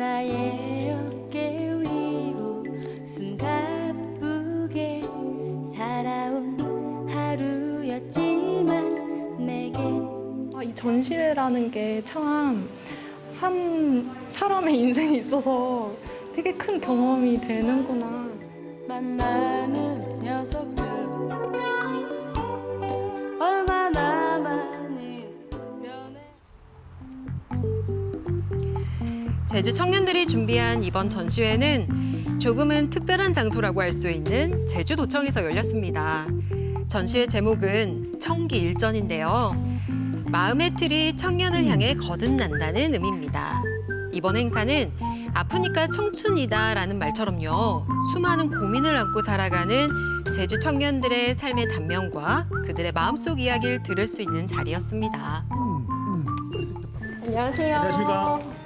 나의 어깨 위로 숨 가쁘게 살아온 하루였지만 내겐 아, 이 전시회라는 게 참 한 사람의 인생에 있어서 되게 큰 경험이 되는구나. 만나는 녀석들 제주 청년들이 준비한 이번 전시회는 조금은 특별한 장소라고 할 수 있는 제주도청에서 열렸습니다. 전시회 제목은 청기 일전인데요. 마음의 틀이 청년을 향해 거듭난다는 의미입니다. 이번 행사는 아프니까 청춘이다라는 말처럼요. 수많은 고민을 안고 살아가는 제주 청년들의 삶의 단면과 그들의 마음속 이야기를 들을 수 있는 자리였습니다. 안녕하세요. 안녕하십니까.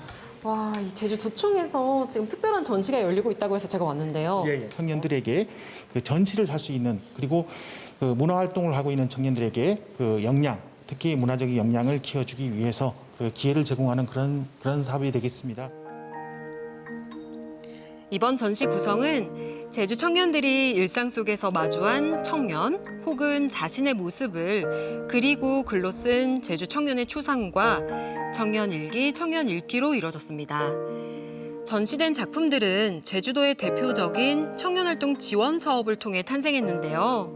와, 이 제주 도청에서 지금 특별한 전시가 열리고 있다고 해서 제가 왔는데요. 예, 예. 청년들에게 그 전시를 할 수 있는 그리고 그 문화 활동을 하고 있는 청년들에게 그 역량, 특히 문화적인 역량을 키워주기 위해서 그 기회를 제공하는 그런 그런 사업이 되겠습니다. 이번 전시 구성은 제주 청년들이 일상 속에서 마주한 청년 혹은 자신의 모습을 그리고 글로 쓴 제주 청년의 초상과 청년 일기, 청년 일기로 이뤄졌습니다. 전시된 작품들은 제주도의 대표적인 청년활동 지원 사업을 통해 탄생했는데요.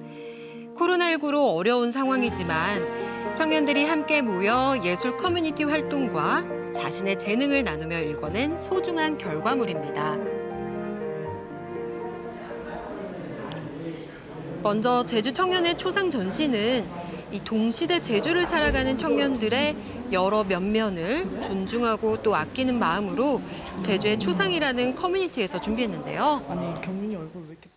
코로나19로 어려운 상황이지만 청년들이 함께 모여 예술 커뮤니티 활동과 자신의 재능을 나누며 일궈낸 소중한 결과물입니다. 먼저 제주 청년의 초상 전시는 이 동시대 제주를 살아가는 청년들의 여러 면면을 존중하고 또 아끼는 마음으로 제주의 초상이라는 커뮤니티에서 준비했는데요. 아니 경민이 얼굴 왜 이렇게?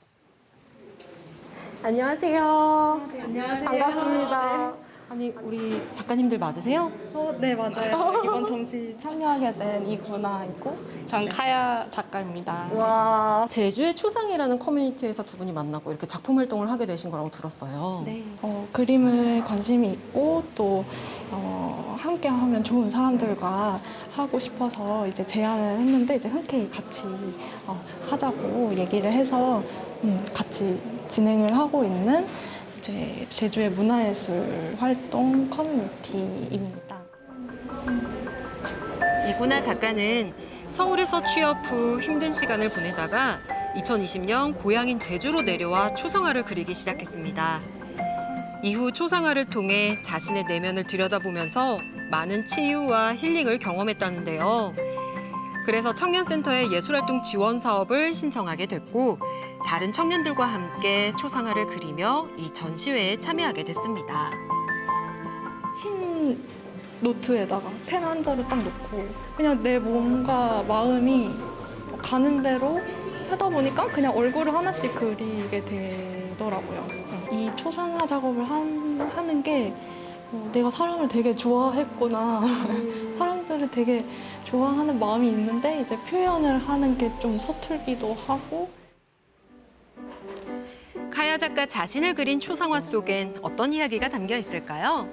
안녕하세요. 안녕하세요. 반갑습니다. 아니 우리 작가님들 맞으세요? 어, 네 맞아요. 이번 전시 참여하게 된 이구나이고 전 카야 작가입니다. 와 제주의 초상이라는 커뮤니티에서 두 분이 만나고 이렇게 작품 활동을 하게 되신 거라고 들었어요. 네. 어, 그림을 관심이 있고 또 어, 함께 하면 좋은 사람들과 하고 싶어서 이제 제안을 했는데 이제 흔쾌히 같이 어, 하자고 얘기를 해서 음, 같이 진행을 하고 있는 이 제 제주의 문화예술 활동 커뮤니티입니다. 이구나 작가는 서울에서 취업 후 힘든 시간을 보내다가 2020년 고향인 제주로 내려와 초상화를 그리기 시작했습니다. 이후 초상화를 통해 자신의 내면을 들여다보면서 많은 치유와 힐링을 경험했다는데요. 그래서 청년센터의 예술활동 지원 사업을 신청하게 됐고 다른 청년들과 함께 초상화를 그리며 이 전시회에 참여하게 됐습니다. 흰 노트에다가 펜 한 자루 딱 놓고 그냥 내 몸과 마음이 가는 대로 하다 보니까 그냥 얼굴을 하나씩 그리게 되더라고요. 이 초상화 작업을 한, 하는 게 어, 내가 사람을 되게 좋아했구나. 사람들을 되게 좋아하는 마음이 있는데 이제 표현을 하는 게 좀 서툴기도 하고 카야 작가 자신을 그린 초상화 속엔 어떤 이야기가 담겨 있을까요?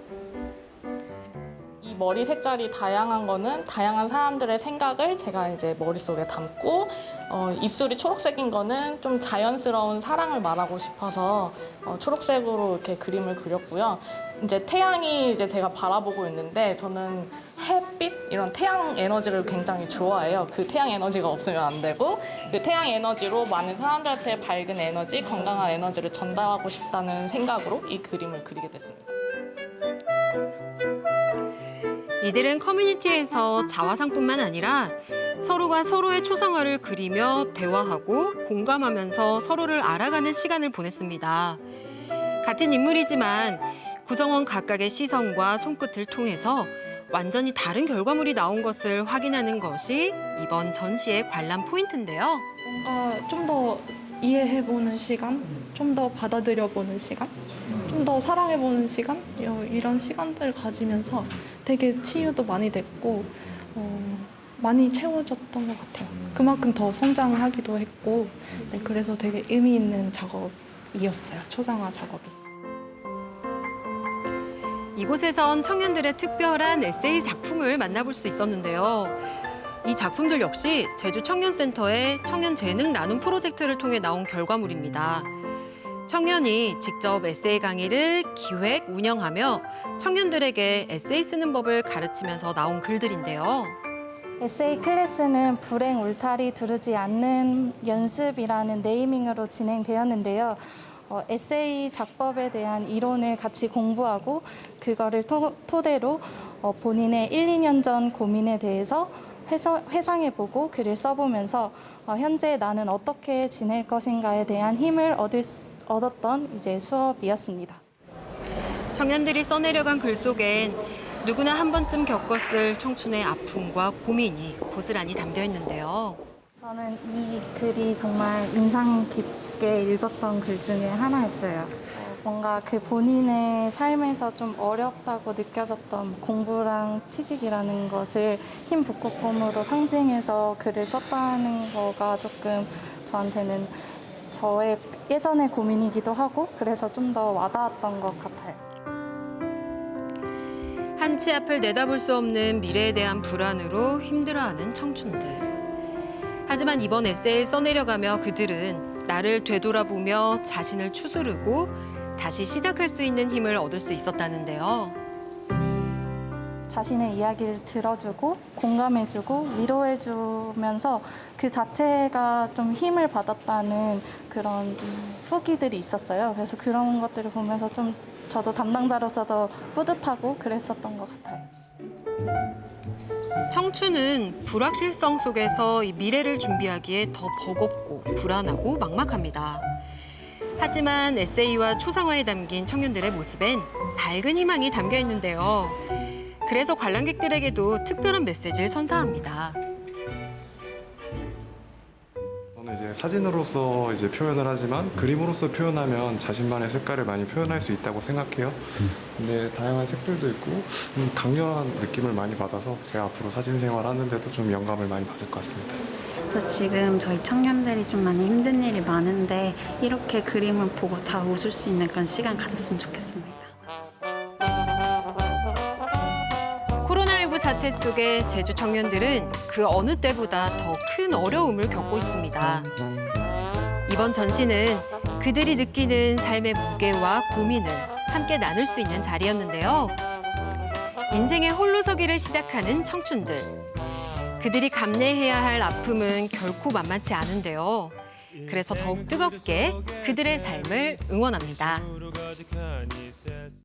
이 머리 색깔이 다양한 거는 다양한 사람들의 생각을 제가 이제 머릿속에 담고 어, 입술이 초록색인 거는 좀 자연스러운 사랑을 말하고 싶어서 어, 초록색으로 이렇게 그림을 그렸고요. 이제 태양이 이제 제가 바라보고 있는데 저는 햇빛 이런 태양 에너지를 굉장히 좋아해요. 그 태양 에너지가 없으면 안 되고 그 태양 에너지로 많은 사람들한테 밝은 에너지, 건강한 에너지를 전달하고 싶다는 생각으로 이 그림을 그리게 됐습니다. 이들은 커뮤니티에서 자화상뿐만 아니라 서로가 서로의 초상화를 그리며 대화하고 공감하면서 서로를 알아가는 시간을 보냈습니다. 같은 인물이지만 구성원 각각의 시선과 손끝을 통해서 완전히 다른 결과물이 나온 것을 확인하는 것이 이번 전시의 관람 포인트인데요. 뭔가 좀더 이해해보는 시간, 좀 더 받아들여보는 시간, 좀 더 사랑해보는 시간 요- 이런 시간들을 가지면서 되게 치유도 많이 됐고 어, 많이 채워졌던 것 같아요. 그만큼 더 성장을 하기도 했고 네, 그래서 되게 의미 있는 작업이었어요. 초상화 작업이. 이곳에선 청년들의 특별한 에세이 작품을 만나볼 수 있었는데요. 이 작품들 역시 제주 청년센터의 청년 재능 나눔 프로젝트를 통해 나온 결과물입니다. 청년이 직접 에세이 강의를 기획, 운영하며 청년들에게 에세이 쓰는 법을 가르치면서 나온 글들인데요. 에세이 클래스는 불행 울타리 두르지 않는 연습이라는 네이밍으로 진행되었는데요. 어, 에세이 작법에 대한 이론을 같이 공부하고 그거를 토, 토대로 어, 본인의 1, 2년 전 고민에 대해서 회상해보고 글을 써보면서 어, 현재 나는 어떻게 지낼 것인가에 대한 힘을 얻을 수- 얻었던 이제 수업이었습니다. 청년들이 써내려간 글 속엔 누구나 한 번쯤 겪었을 청춘의 아픔과 고민이 고스란히 담겨 있는데요. 저는 이 글이 정말 인상 깊 게 읽었던 글 중에 하나였어요. 어, 뭔가 그 본인의 삶에서 좀 어렵다고 느껴졌던 공부랑 취직이라는 것을 힘 북극곰으로 상징해서 글을 썼다는 거가 조금 저한테는 저의 예전의 고민이기도 하고 그래서 좀 더 와닿았던 것 같아요. 한치 앞을 내다볼 수 없는 미래에 대한 불안으로 힘들어하는 청춘들. 하지만 이번 에세이를 써내려가며 그들은 나를 되돌아보며 자신을 추스르고 다시 시작할 수 있는 힘을 얻을 수 있었다는데요. 자신의 이야기를 들어주고 공감해주고 위로해주면서 그 자체가 좀 힘을 받았다는 그런 음, 후기들이 있었어요. 그래서 그런 것들을 보면서 좀 저도 담당자로서도 뿌듯하고 그랬었던 것 같아요. 청춘은 불확실성 속에서 이 미래를 준비하기에 더 버겁고 불안하고 막막합니다. 하지만 에세이와 초상화에 담긴 청년들의 모습엔 밝은 희망이 담겨 있는데요. 그래서 관람객들에게도 특별한 메시지를 선사합니다. 이제 사진으로서 이제 표현을 하지만 그림으로서 표현하면 자신만의 색깔을 많이 표현할 수 있다고 생각해요. 근데 다양한 색들도 있고 음, 강렬한 느낌을 많이 받아서 제가 앞으로 사진 생활하는데도 좀 영감을 많이 받을 것 같습니다. 그래서 지금 저희 청년들이 좀 많이 힘든 일이 많은데 이렇게 그림을 보고 다 웃을 수 있는 그런 시간 가졌으면 좋겠습니다. 사태 속에 제주 청년들은 그 어느 때보다 더 큰 어려움을 겪고 있습니다. 이번 전시는 그들이 느끼는 삶의 무게와 고민을 함께 나눌 수 있는 자리였는데요. 인생의 홀로서기를 시작하는 청춘들. 그들이 감내해야 할 아픔은 결코 만만치 않은데요. 그래서 더욱 뜨겁게 그들의 삶을 응원합니다.